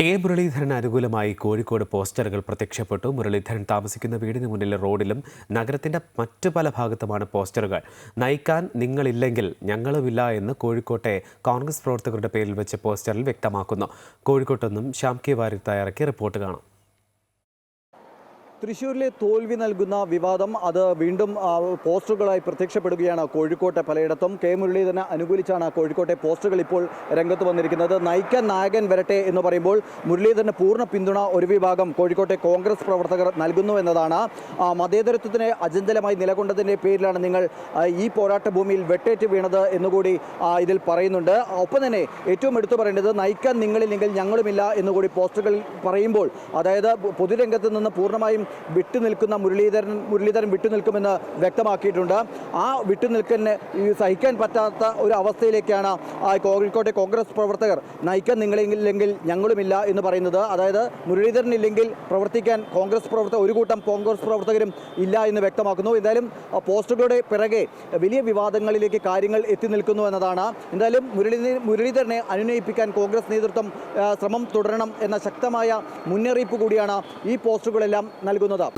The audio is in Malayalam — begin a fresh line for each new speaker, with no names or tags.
കെ മുരളീധരന് അനുകൂലമായി കോഴിക്കോട് പോസ്റ്ററുകൾ പ്രത്യക്ഷപ്പെട്ടു. മുരളീധരൻ താമസിക്കുന്ന വീടിന് മുന്നിലെ റോഡിലും നഗരത്തിന്റെ മറ്റു പല ഭാഗത്തുമാണ് പോസ്റ്ററുകൾ. നയിക്കാൻ നിങ്ങളില്ലെങ്കിൽ ഞങ്ങളുമില്ല എന്ന് കോഴിക്കോട്ടെ കോൺഗ്രസ് പ്രവർത്തകരുടെ പേരിൽ വെച്ച പോസ്റ്ററിൽ വ്യക്തമാക്കുന്നു. കോഴിക്കോട്ടൊന്നും ശ്യാം കെ വാര്യർ തയ്യാറാക്കിയ റിപ്പോർട്ട് കാണാം.
തൃശ്ശൂരിലെ തോൽവി നൽകുന്ന വിവാദം അത് വീണ്ടും പോസ്റ്ററുകളായി പ്രത്യക്ഷപ്പെടുകയാണ് കോഴിക്കോട്ടെ പലയിടത്തും. കെ മുരളീധരനെ അനുകൂലിച്ചാണ് കോഴിക്കോട്ടെ പോസ്റ്ററുകൾ ഇപ്പോൾ രംഗത്ത് വന്നിരിക്കുന്നത്. നയിക്കാൻ നായകൻ വരട്ടെ എന്ന് പറയുമ്പോൾ മുരളീധരന് പൂർണ പിന്തുണ ഒരു വിഭാഗം കോഴിക്കോട്ടെ കോൺഗ്രസ് പ്രവർത്തകർ നൽകുന്നു എന്നതാണ്. മതേതരത്വത്തിന് അചഞ്ചലമായി നിലകൊണ്ടതിന്റെ പേരിലാണ് നിങ്ങൾ ഈ പോരാട്ട ഭൂമിയിൽ വെട്ടേറ്റ് വീണത് എന്നുകൂടി ഇതിൽ പറയുന്നുണ്ട്. ഒപ്പം തന്നെ ഏറ്റവും എടുത്തു പറയേണ്ടത് നയിക്കാൻ നിങ്ങളില്ലെങ്കിൽ ഞങ്ങളുമില്ല എന്നുകൂടി പോസ്റ്ററുകളിൽ പറയുമ്പോൾ അതായത് പൊതുരംഗത്ത് നിന്ന് പൂർണമായും വിട്ടുനിൽക്കുന്ന മുരളീധരൻ മുരളീധരൻ വിട്ടുനിൽക്കുമെന്ന് വ്യക്തമാക്കിയിട്ടുണ്ട്. ആ വിട്ടുനിൽക്കലിന് സഹിക്കാൻ പറ്റാത്ത ഒരു അവസ്ഥയിലേക്കാണ് ആ കോഴിക്കോട്ടെ കോൺഗ്രസ് പ്രവർത്തകർ നയിക്കാൻ നിങ്ങളില്ലെങ്കിൽ ഞങ്ങളുമില്ല എന്ന് പറയുന്നത്. അതായത് മുരളീധരൻ ഇല്ലെങ്കിൽ പ്രവർത്തിക്കാൻ കോൺഗ്രസ് പ്രവർത്തകർ ഒരു കൂട്ടം കോൺഗ്രസ് പ്രവർത്തകരും ഇല്ല എന്ന് വ്യക്തമാക്കുന്നു. എന്തായാലും പോസ്റ്റുകളുടെ പിറകെ വലിയ വിവാദങ്ങളിലേക്ക് കാര്യങ്ങൾ എത്തി നിൽക്കുന്നു എന്നതാണ്. എന്തായാലും മുരളീ മുരളീധരനെ അനുനയിപ്പിക്കാൻ കോൺഗ്രസ് നേതൃത്വം ശ്രമം തുടരണം എന്ന ശക്തമായ മുന്നറിയിപ്പ് കൂടിയാണ് ഈ പോസ്റ്ററുകളെല്ലാം നൽകുന്നത്